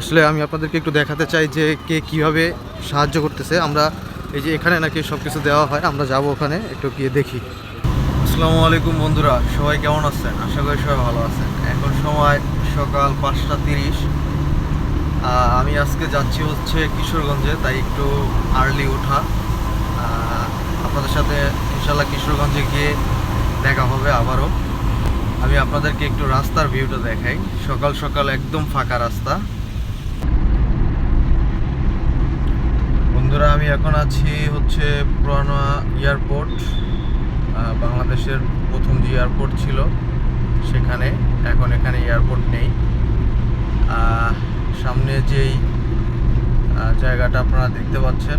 আসলে আমি আপনাদেরকে একটু দেখাতে চাই যে কে কীভাবে সাহায্য করতেছে। আমরা এই যে এখানে নাকি সব কিছু দেওয়া হয়, আমরা যাব ওখানে, একটু গিয়ে দেখি। আসসালামু আলাইকুম বন্ধুরা, সবাই কেমন আছেন? আশা করি সবাই ভালো আছেন। এখন সময় সকাল পাঁচটা তিরিশ। আমি আজকে যাচ্ছি হচ্ছে কিশোরগঞ্জে, তাই একটু আর্লি ওঠা। আপনাদের সাথে ইনশাল্লাহ কিশোরগঞ্জে গিয়ে দেখা হবে আবারও। আমি আপনাদেরকে একটু রাস্তার ভিউটা দেখাই। সকাল সকাল একদম ফাঁকা রাস্তা বন্ধুরা আমি এখন আছি হচ্ছে পুরানো এয়ারপোর্ট বাংলাদেশের প্রথম যে এয়ারপোর্ট ছিল সেখানে। এখন এখানে এয়ারপোর্ট নেই। সামনে যেই জায়গাটা আপনারা দেখতে পাচ্ছেন,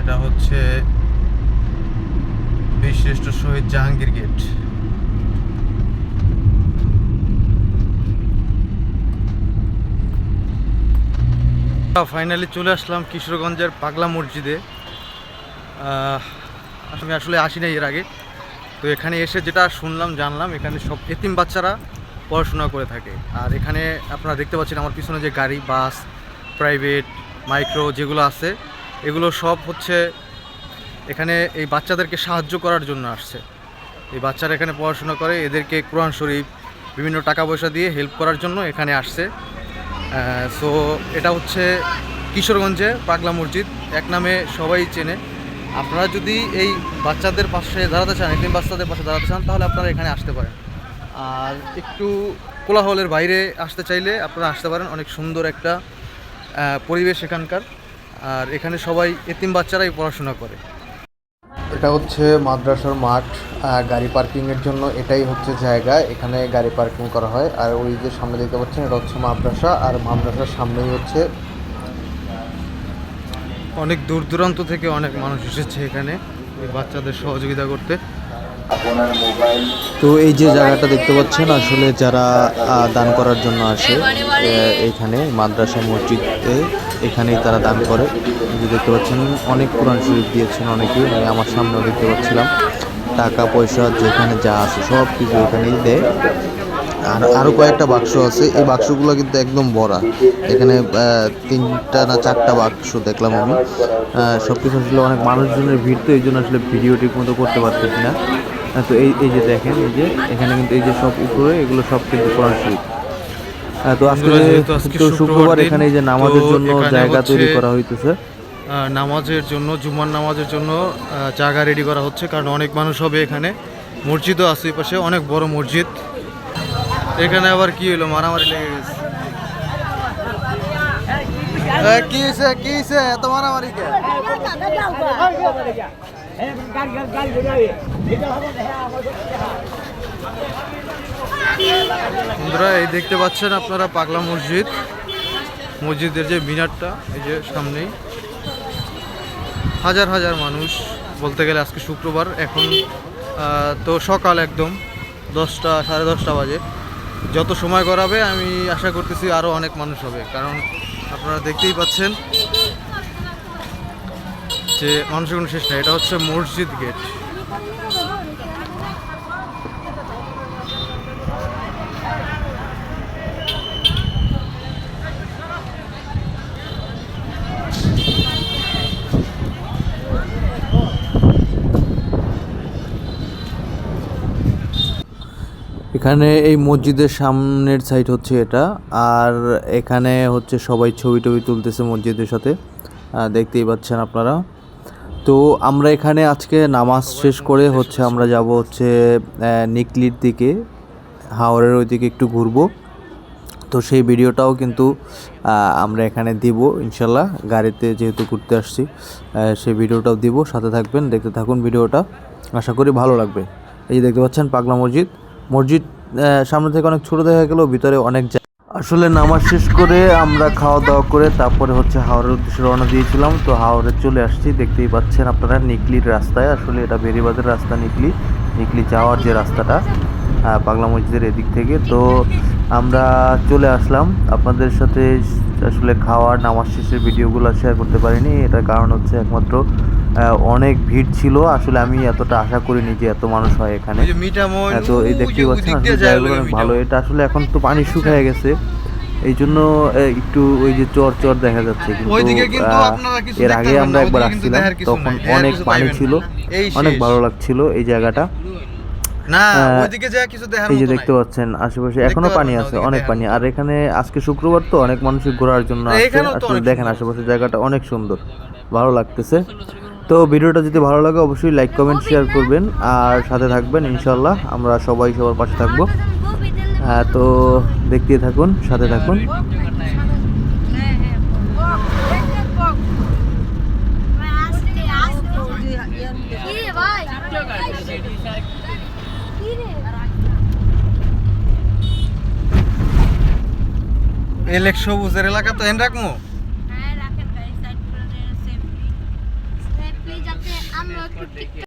এটা হচ্ছে বীরশ্রেষ্ঠ শহীদ জাহাঙ্গীর গেট। ফাইনালি চলে আসলাম কিশোরগঞ্জের পাগলা মসজিদে। আমি আসলে আসি নাই এর আগে। তো এখানে এসে যেটা শুনলাম, জানলাম, এখানে সব এতিম বাচ্চারা পড়াশোনা করে থাকে। আর এখানে আপনারা দেখতে পাচ্ছেন আমার পিছনে যে গাড়ি, বাস প্রাইভেট মাইক্রো যেগুলো আছে, এগুলো সব হচ্ছে এখানে এই বাচ্চাদেরকে সাহায্য করার জন্য আসছে। এই বাচ্চারা এখানে পড়াশোনা করে, এদেরকে কোরআন শরীফ, বিভিন্ন টাকা পয়সা দিয়ে হেল্প করার জন্য এখানে আসছে। সো এটা হচ্ছে কিশোরগঞ্জে পাগলা মসজিদ। এক নামে সবাই চেনে। আপনারা যদি এই বাচ্চাদের পাশে দাঁড়াতে চান, এতিম বাচ্চাদের পাশে দাঁড়াতে চান, তাহলে আপনারা এখানে আসতে পারেন। আর একটু কোলাহলের বাইরে আসতে চাইলে আপনারা আসতে পারেন। অনেক সুন্দর একটা পরিবেশ এখানকার। আর এখানে সবাই এতিম বাচ্চারাই পড়াশোনা করে। এটা হচ্ছে মাদ্রাসার মাঠ গাড়ি পার্কিংয়ের জন্য এটাই হচ্ছে জায়গা। এখানে গাড়ি পার্কিং করা হয়। আর ওই যে সামনে দেখতে পাচ্ছেন, এটা হচ্ছে মাদ্রাসা। আর মাদ্রাসার সামনেই হচ্ছে অনেক দূর দূরান্ত থেকে অনেক মানুষ এসেছে এখানে। বাচ্চাদের সহযোগিতা করতে। তো এই যে জায়গাটা দেখতে পাচ্ছেন, আসলে যারা দান করার জন্য আসে এখানে মাদ্রাসা মসজিদে এখানেই তারা দান করে। যে দেখতে পাচ্ছেন, অনেক কোরআন শরীফ দিয়েছেন অনেকেই আমি আমার সামনেও দেখতে পাচ্ছিলাম। টাকা, পয়সা, যেখানে যা আছে, সব কিছু এখানেই দেয়। আর আরও কয়েকটা বাক্স আছে, এই বাক্সগুলো কিন্তু একদম ভরা। এখানে তিনটা না চারটা বাক্স দেখলাম আমি। সব কিছু আসলে অনেক মানুষজনের ভিড় তো, এই জন্য আসলে ভিডিও ঠিক মতো করতে পারতেছি না। তো এই এই যে দেখেন এই যে এখানে কিন্তু এই যে সব উপরে এগুলো সব কিন্তু কোরআন শরীফ তো আজকে শুক্রবার এখানে এই যে নামাজের জন্য জায়গা তৈরি করা হইতেছে নামাজের জন্য জুমার নামাজের জন্য জায়গা রেডি করা হচ্ছে কারণ অনেক মানুষ হবে এখানে মসজিদও আছে এই পাশে অনেক বড় মসজিদ এখানে আবার কি হলো মারামারি লেগে গেছে এ, কি হয়েছে কি হয়েছে এত মারামারি কে বন্ধুরা, এই দেখতে পাচ্ছেন আপনারা পাগলা মসজিদ। মসজিদের যে মিনারটা, এই যে সামনেই। হাজার হাজার মানুষ, বলতে গেলে আজকে শুক্রবার, এখন তো সকাল একদম, দশটা, সাড়ে দশটা বাজে। যত সময় গড়াবে, আমি আশা করতেছি আরও অনেক মানুষ হবে। কারণ আপনারা দেখতেই পাচ্ছেন যে মানুষের কোনো শেষ নেই। এটা হচ্ছে মসজিদ গেট। এখানে এই মসজিদের সামনের সাইড হচ্ছে এটা, আর এখানে হচ্ছে সবাই ছবি টবি তুলতেছে মসজিদের সাথে দেখতেই পাচ্ছেন আপনারা। তো আমরা এখানে আজকে নামাজ শেষ করে হচ্ছে আমরা যাব হচ্ছে নিকলির দিকে হাওড়ের ওই দিকে একটু ঘুরবো। তো সেই ভিডিওটাও কিন্তু আমরা এখানে দিব, ইনশাল্লাহ। গাড়িতে যেহেতু ঘুরতে আসছি সেই ভিডিওটাও দিব, সাথে থাকবেন, দেখতে থাকুন ভিডিওটা। আশা করি ভালো লাগবে। এই যে দেখতে পাচ্ছেন পাগলা মসজিদ মসজিদ সামনে থেকে অনেক ছোট দেখা গেলেও ভিতরে অনেক আসলে নামাজ শেষ করে আমরা খাওয়া দাওয়া করে তারপরে হচ্ছে হাওড়ের উদ্দেশ্যে রওনা দিয়েছিলাম। তো হাওড়ে চলে আসছি, দেখতেই পাচ্ছেন আপনারা নিকলির রাস্তায়। আসলে এটা বেরিবাদের রাস্তা নিকলি নিকলি যাওয়ার যে রাস্তাটা পাগলা মসজিদের এদিক থেকে। তো আমরা চলে আসলাম। আপনাদের সাথে আসলে খাওয়ার, নামাজ শেষের ভিডিওগুলো শেয়ার করতে পারিনি। এটার কারণ হচ্ছে একমাত্র অনেক ভিড় ছিল। আসলে আমি এতটা আশা করিনি যে এত মানুষ হয় এখানে। হ্যাঁ, তো এই যে পাচ্ছেন আসলে জায়গাগুলো অনেক ভালো। এটা আসলে এখন তো পানি শুকিয়ে গেছে। এই জন্য একটু ওই যে চর চর দেখা যাচ্ছে কিন্তু এর আগে আমরা একবার আসছিলাম তখন অনেক পানি ছিল অনেক ভালো লাগছিল এই জায়গাটা। এই যে দেখতে পাচ্ছেন আশেপাশে এখনও পানি আছে অনেক পানি। আর এখানে আজকে শুক্রবার তো অনেক মানুষই ঘোরার জন্য আসলে দেখেন আশেপাশে জায়গাটা অনেক সুন্দর ভালো লাগতেছে। তো ভিডিওটা যদি ভালো লাগে, অবশ্যই লাইক কমেন্ট শেয়ার করবেন। আর সাথে থাকবেন ইনশাল্লাহ আমরা সবাই সবার পাশে থাকব। হ্যাঁ তো দেখতে থাকুন, সাথে থাকুন। এই লেক সবুজের এলাকা তো এন রাখব? लेके